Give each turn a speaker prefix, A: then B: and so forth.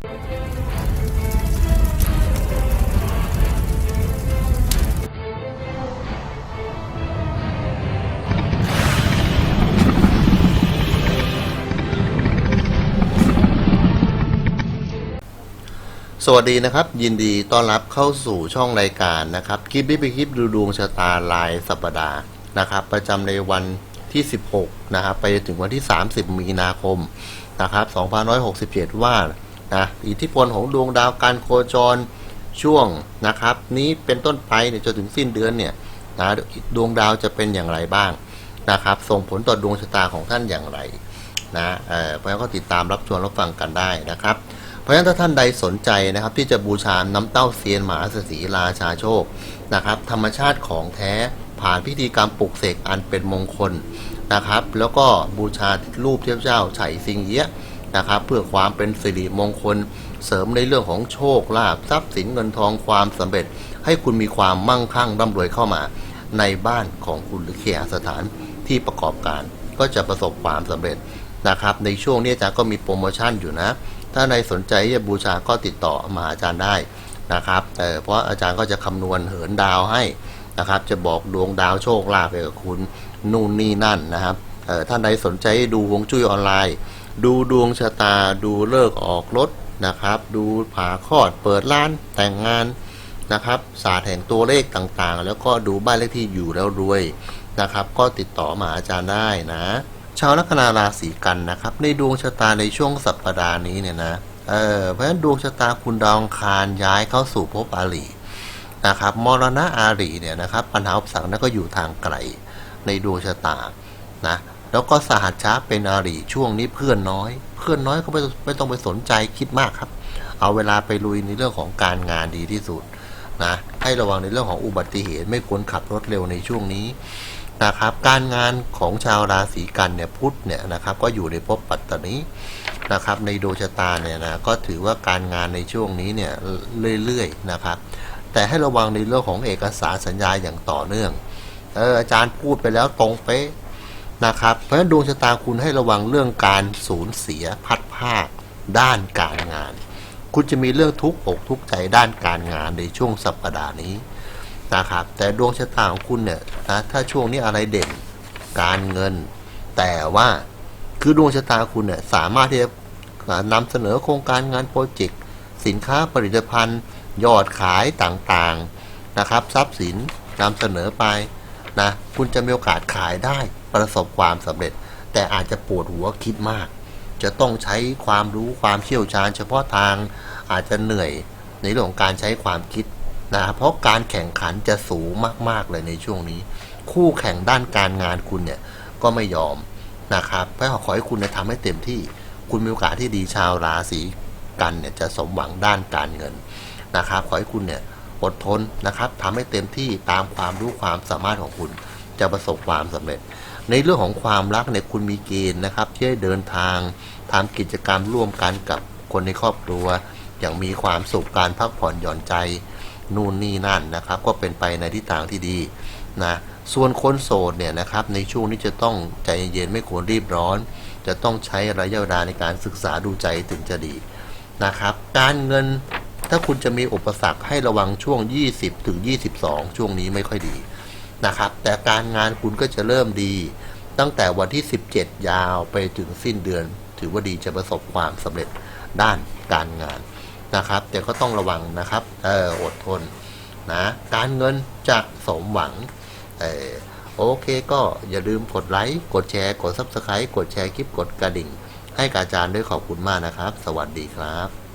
A: สวัสดีนะครับ ยินดีต้อนรับเข้าสู่ช่องรายการนะครับคลิปนี้เป็นคลิปดูดวงชะตารายสัปดาห์นะครับ ประจำในวันที่ 16 นะครับ ไปถึงวันที่ 30 มีนาคมนะครับ 2567 ว่า นะอิทธิพลของดวงดาวการโคจรช่วงนะครับ นี้เป็นต้นไปเนี่ยจนถึงสิ้นเดือนเนี่ยนะดวงดาวจะเป็นอย่างไรบ้างนะครับ ส่งผลต่อดวงชะตาของท่านอย่างไรนะเออเพราะฉะนั้นก็ติดตามรับชมรับฟังกันได้นะครับ เพราะฉะนั้นถ้าท่านใดสนใจนะครับ ที่จะบูชาน้ำเต้าเซียนหมาเศรษฐีราชาโชคนะครับ ธรรมชาติของแท้ผ่านพิธีกรรมปลุกเสกอันเป็นมงคลนะครับ แล้วก็บูชารูปเทพเจ้าไฉสิงเยะ นะครับ เพื่อความเป็นสิริมงคล เสริมในเรื่องของโชคลาภทรัพย์สินเงินทองความสำเร็จ ให้คุณมีความมั่งคั่งร่ำรวยเข้ามา ในบ้านของคุณหรือเคหสถานที่ประกอบการ ก็จะประสบความสำเร็จนะครับ ในช่วงนี้อาจารย์ก็มีโปรโมชั่นอยู่นะ ถ้าในสนใจจะบูชาก็ติดต่อมาอาจารย์ได้นะครับเเพราะอาจารย์ก็จะคำนวณเหินดาวให้นะครับจะบอกดวงดาวโชคลาภไปกับคุณนู่นนี่นั่นนะครับท่านใดสนใจดูวงจุ้ยออนไลน์ ดูดวงชะตาดูเลิกออกรถนะครับ ดูผ่าคลอดเปิดร้านแต่งงานนะครับศาสตร์แห่งตัวเลขต่างๆ แล้วก็ดูบ้านเลขที่อยู่แล้วรวยนะครับ ก็ติดต่อมาอาจารย์ได้นะ ชาวลัคนาราศีกันนะครับ ในดวงชะตาในช่วงสัปดาห์นี้เนี่ยนะเออเพราะฉะนั้นดวงชะตาคุณดาวอังคารย้ายเข้าสู่ภพอาลีนะครับมรณะอาลีเนี่ยนะครับปัญหาอุปสรรคนั้นก็อยู่ทางไกลในดวงชะตานะ แล้วก็สหัชชะเป็นอาลีช่วงนี้เพื่อนน้อย เพื่อนน้อยก็ไม่ต้องไม่ต้องไปสนใจคิดมากครับ เอาเวลาไปลุยในเรื่องของการงานดีที่สุดนะให้ระวังในเรื่องของอุบัติเหตุ ไม่ควรขับรถเร็วในช่วงนี้นะครับ การงานของชาวราศีกันเนี่ยพุธเนี่ยนะครับ ก็อยู่ในภพปัตตานีนะครับ ในดวงชะตาเนี่ยนะก็ถือว่าการงานในช่วงนี้เนี่ยเรื่อยๆนะครับ แต่ให้ระวังในเรื่องของเอกสารสัญญาอย่างต่อเนื่องเอออาจารย์พูดไปแล้วตรงเป๊ะ นะครับ เพราะฉะนั้นดวงชะตาคุณให้ระวังเรื่องการสูญเสียพัดภาคด้านการงาน คุณจะมีเรื่องทุกข์อกทุกข์ใจด้านการงานในช่วงสัปดาห์นี้นะครับ แต่ดวงชะตาของคุณเนี่ยนะถ้าช่วงนี้อะไรเด่น การเงิน แต่ว่าคือดวงชะตาคุณเนี่ยสามารถที่จะนำเสนอโครงการงานโปรเจกต์สินค้าผลิตภัณฑ์ ยอดขายต่างๆนะครับ ทรัพย์สินนำเสนอไปนะคุณจะมีโอกาสขายได้ ประสบความสำเร็จ แต่อาจจะปวดหัวคิดมาก จะต้องใช้ความรู้ความเชี่ยวชาญ เฉพาะทางอาจจะเหนื่อยในเรื่องของการใช้ความคิดนะเพราะการแข่งขันจะสูงมาก ๆ เลยในช่วงนี้ คู่แข่งด้านการงานคุณเนี่ยก็ไม่ยอมนะครับเพราะขอให้คุณเนี่ยทำให้เต็มที่คุณมีโอกาสที่ดีชาวราศีกันเนี่ยจะสมหวังด้านการเงินนะครับ ขอให้คุณเนี่ยอดทนนะครับทำให้เต็มที่ตามความรู้ความสามารถของคุณ จะประสบความสำเร็จ ในเรื่องของความรักเนี่ยคุณมีเกณฑ์นะครับ ที่ได้เดินทางทำกิจกรรมร่วมกันกับคนในครอบครัว อย่างมีความสุขการพักผ่อนหย่อนใจนู่นนี่นั่นนะครับ ก็เป็นไปในทิศทางที่ดีนะส่วนคนโสดเนี่ยนะครับในช่วงนี้จะต้องใจเย็นไม่ควรรีบร้อน จะต้องใช้ระยะเวลาในการศึกษาดูใจถึงจะดีนะครับ การเงินถ้าคุณจะมีอุปสรรคให้ระวังช่วง 20ถึง22 ช่วงนี้ไม่ค่อยดี นะครับ แต่การงานคุณก็จะเริ่มดี ตั้งแต่วันที่ 17 ยาวไปถึงสิ้นเดือน ถือว่าดีจะประสบความสำเร็จด้านการงานนะครับ แต่ก็ต้องระวังนะครับเอออดทนนะการเงินจะสมหวังเออโอเคก็อย่าลืมกดไลค์ กดแชร์ กด Subscribe กดแชร์คลิปกดกระดิ่ง ให้กับอาจารย์ด้วยขอบคุณมากนะครับ สวัสดีครับ